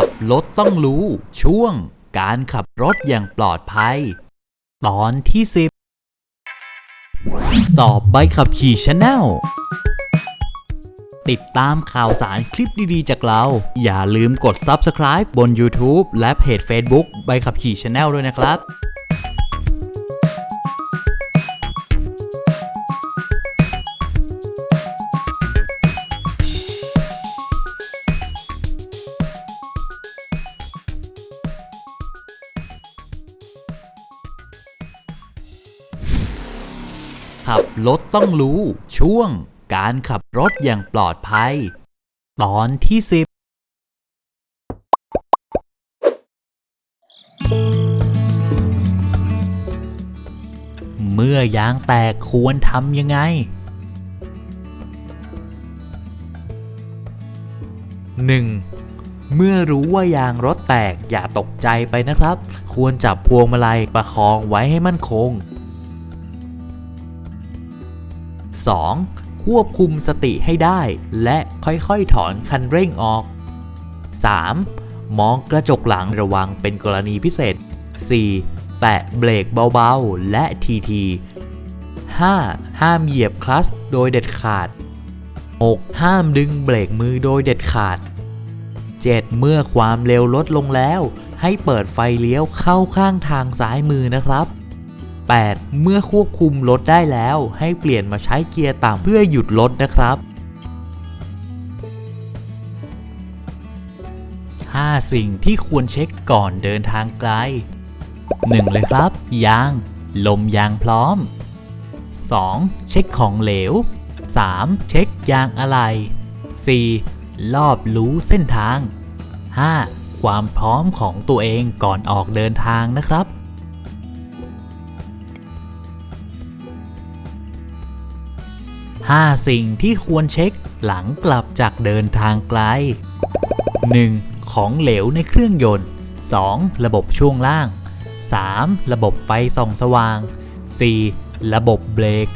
ขับรถต้องรู้ ช่วง การขับรถอย่างปลอดภัย ตอนที่ 10 สอบใบขับขี่ชาแนลติดตามข่าวสารคลิปดีๆ จากเรา อย่าลืมกด Subscribe บน YouTube และเพจ Facebook ใบขับขี่ชาแนลด้วยนะครับ ขับรถต้องรู้ ช่วง การขับรถอย่างปลอดภัย ตอนที่ 10เมื่อยางแตกควรทำยังไง 1. เมื่อรู้ว่ายางรถแตกอย่าตกใจไปนะครับ ควรจับพวงมาลัยประคองไว้ให้มั่นคง 2. ควบคุมสติให้ได้ และค่อยๆถอนคันเร่งออก 3. มองกระจกหลังระวังเป็นกรณีพิเศษ 4. แตะเบรกเบาๆ และทีๆ 5. ห้ามเหยียบคลัตช์โดยเด็ดขาด 6. ห้ามดึงเบรกมือโดยเด็ดขาด 7. เมื่อความเร็วลดลงแล้ว ให้เปิดไฟเลี้ยวเข้าข้างทางซ้ายมือนะครับ 8. เมื่อควบคุมรถได้แล้ว ให้เปลี่ยนมาใช้เกียร์ต่ำเพื่อหยุดรถนะครับ 5 สิ่งที่ควรเช็คก่อนเดินทางไกล 1. เลยครับ ยาง ลมยางพร้อม 2. เช็คของเหลว 3. เช็คยางอะไหล่ 4. รอบรู้เส้นทาง 5. ความพร้อมของตัวเองก่อนออกเดินทางนะครับ 5 สิ่งที่ควรเช็คหลังกลับจากเดินทางไกล 1. ของเหลวในเครื่องยนต์ 2. ระบบช่วงล่าง 3. ระบบไฟส่องสว่าง 4. ระบบเบรก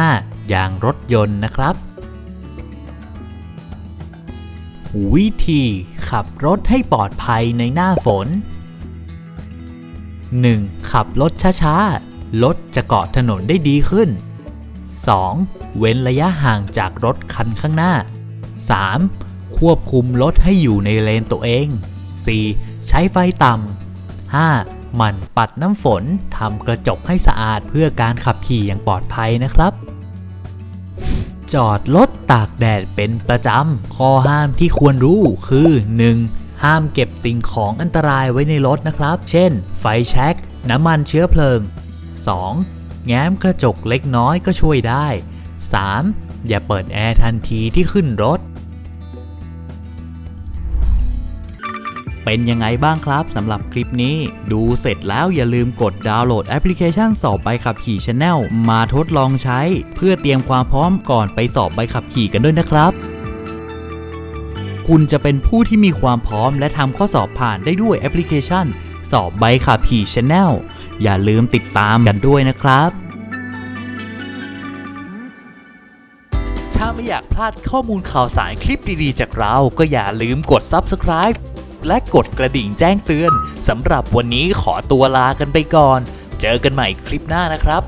5. ยางรถยนต์นะครับ วิธีขับรถให้ปลอดภัยในหน้าฝน 1. ขับรถช้าๆ รถจะเกาะถนนได้ดีขึ้น 2. เว้นระยะห่างจากรถคันข้างหน้า 3. ควบคุมรถให้อยู่ในเลนตัวเอง 4. ใช้ไฟต่ำ 5. หมั่นปัดน้ำฝนทำกระจกให้สะอาดเพื่อการขับขี่อย่างปลอดภัยนะครับ จอดรถตากแดดเป็นประจำ ข้อห้ามที่ควรรู้คือ 1. ห้ามเก็บสิ่งของอันตรายไว้ในรถนะครับ เช่น ไฟแช็กน้ำมันเชื้อเพลิง 2. แง้มกระจกเล็กน้อยก็ช่วยได้ 3. อย่าเปิดแอร์ทันทีที่ขึ้นรถ เป็นยังไงบ้างครับสำหรับคลิปนี้ ดูเสร็จแล้วอย่าลืมกดดาวน์โหลดแอปพลิเคชันสอบใบขับขี่ Channel มาทดลองใช้ เพื่อเตรียมความพร้อมก่อนไปสอบใบขับขี่กันด้วยนะครับคุณจะเป็นผู้ที่มีความพร้อมและทำข้อสอบผ่านได้ด้วยแอปพลิเคชัน สอบใบขับขี่ชาแนลอย่าลืมติดตามกันด้วยนะครับ ถ้าไม่อยากพลาดข้อมูลข่าวสารคลิปดีๆ จากเรา ก็อย่าลืมกด Subscribe และกดกระดิ่งแจ้งเตือนสำหรับวันนี้ขอตัวลากันไปก่อน เจอกันใหม่คลิปหน้านะครับ